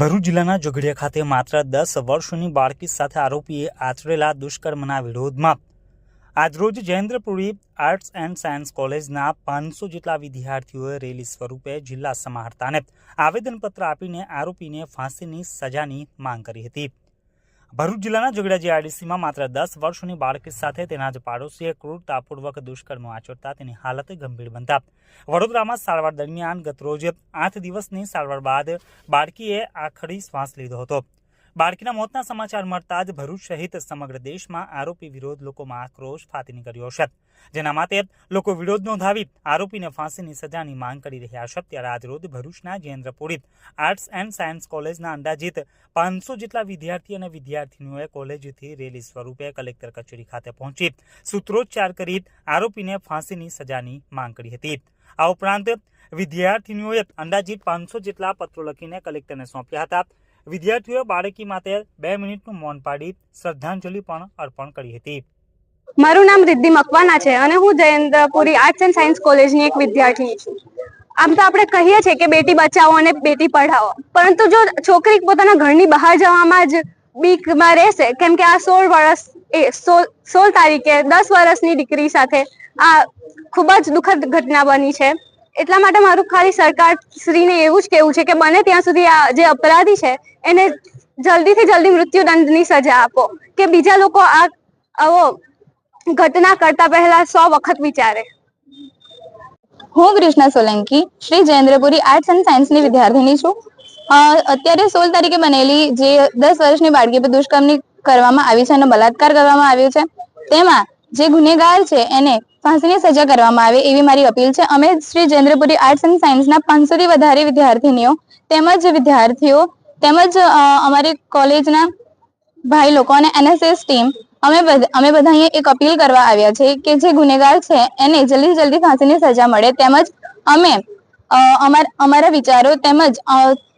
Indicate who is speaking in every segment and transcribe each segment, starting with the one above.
Speaker 1: ભરૂચ જિલ્લાના ઝઘડિયા ખાતે માત્ર દસ વર્ષની બાળકી સાથે આરોપીએ આચરેલા દુષ્કર્મના વિરોધમાં. આજરોજ જયેન્દ્રપુરી આર્ટ્સ એન્ડ સાયન્સ કોલેજના પાંચસો જેટલા વિદ્યાર્થીઓએ રેલી સ્વરૂપે જિલ્લા સમાહર્તાને આવેદનપત્ર આપીને આરોપીને ફાંસીની સજાની માંગ કરી હતી. ભરૂચ જિલ્લાના ઝઘડા આરડીસીમાં માત્ર દસ વર્ષની બાળકી સાથે તેના જ પાડોશીએ ક્રૂરતાપૂર્વક દુષ્કર્મ આચરતા તેની હાલત ગંભીર બનતા. વડોદરામાં સારવાર દરમિયાન ગતરોજ આઠ દિવસની સારવાર બાદ બાળકીએ આખરી શ્વાસ લીધો હતો. બાળકીના મોતના સમાચાર મળતા જ ભરૂચ સહિત સમગ્ર દેશમાં આરોપી વિરોધ લોકોમાં આક્રોશ ફાટી નીકળ્યો છે. જેના માટે લોકો વિરોધ નોંધાવી આરોપીને ફાંસીની સજાની માંગ કરી રહ્યા છે. ત્યારે આજરોજ ભરૂચના જયેન્દ્રપુરી આર્ટ્સ એન્ડ સાયન્સ કોલેજના અંદાજિત પાંચસો જેટલા વિદ્યાર્થી અને વિદ્યાર્થીનીઓએ કોલેજથી રેલી સ્વરૂપે કલેક્ટર કચેરી ખાતે પહોંચી સૂત્રોચ્ચાર કરી આરોપીને ફાંસીની સજાની માંગ કરી હતી. આ ઉપરાંત વિદ્યાર્થીનીઓએ અંદાજિત પાંચસો જેટલા પત્રો લખીને કલેક્ટરને સોંપ્યા હતા. વિદ્યાર્થીઓએ બાળકી માટે બે મિનિટનું મૌન પાડી શ્રદ્ધાંજલિ પણ અર્પણ કરી હતી.
Speaker 2: મારું નામ રિદ્ધિ મકવાના છે અને હું જયેન્દ્રપુરી આર્ટ્સ એન્ડ સાયન્સ કોલેજની એક વિદ્યાર્થીની છું. આમ તો આપણે કહીએ છીએ કે બેટી બચાવો અને બેટી પઢાવો. પરંતુ જો છોકરી પોતાના ઘરની બહાર જવામાં જ બીકમાં રહેશે, કેમ કે આ સોળ વર્ષ એ સોળ સોળ તારીખે દસ વર્ષની દીકરી સાથે આ ખૂબ જ દુઃખદ ઘટના બની છે. એટલા માટે મારું ખાલી સરકાર શ્રીને એવું જ કેવું છે કે બને ત્યાં સુધી આ જે અપરાધી છે, એને જલ્દીથી જલ્દી મૃત્યુદંડની સજા આપો. કે બીજા લોકો આ આવો ઘટના કરતા પહેલા સો વખત વિચારે.
Speaker 3: હું કૃષ્ણા સોલંકી, શ્રી જયેન્દ્રપુરી આર્ટ્સ એન્ડ સાયન્સની વિદ્યાર્થીની છું. અત્યારે સોળ તારીખે બનેલી જે દસ વર્ષની બાળકી પર દુષ્કર્મની કરવામાં આવી છે અને બલાત્કાર કરવામાં આવ્યો છે. તેમાં જે ગુનેગાર છે, એને ફાંસીની સજા કરવામાં આવે એવી મારી અપીલ છે. અમે શ્રી જેન્દ્રપુરી આર્ટ્સ એન્ડ સાયન્સના પાંચસોથી વધારે વિદ્યાર્થીનીઓ તેમજ વિદ્યાર્થીઓ તેમજ અમારી કોલેજના ભાઈ લોકો અને એનએસએસ ટીમ અમે અમે બધા અહીંયા એક અપીલ કરવા આવ્યા છે કે જે ગુનેગાર છે એને જલ્દી જલ્દી ફાંસીની સજા મળે. તેમજ અમે અમારા વિચારો તેમજ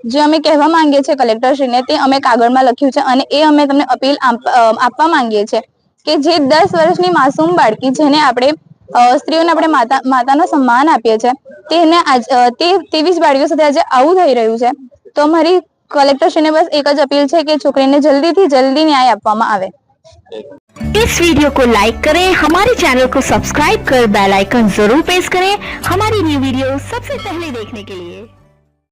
Speaker 3: જે અમે કહેવા માંગીએ છીએ કલેક્ટરશ્રીને તે અમે કાગળમાં લખ્યું છે અને એ અમે તમને અપીલ આપ- આપવા માંગીએ છીએ કે જે દસ વર્ષની માસૂમ બાળકી જેને આપણે સ્ત્રીઓને આપણે માતા માતાનો સન્માન આપીએ છીએ તેને આજ અ, તે તેવી જ બાળકીઓ સાથે આજે આવું થઈ રહ્યું છે તો મારી કલેક્ટરશ્રીને બસ એક જ અપીલ છે કે છોકરીને જલ્દીથી જલ્દી ન્યાય આપવામાં આવે
Speaker 4: इस वीडियो को लाइक करें हमारे चैनल को सब्सक्राइब कर बेल आइकन जरूर प्रेस करें हमारी न्यू वीडियो सबसे पहले देखने के लिए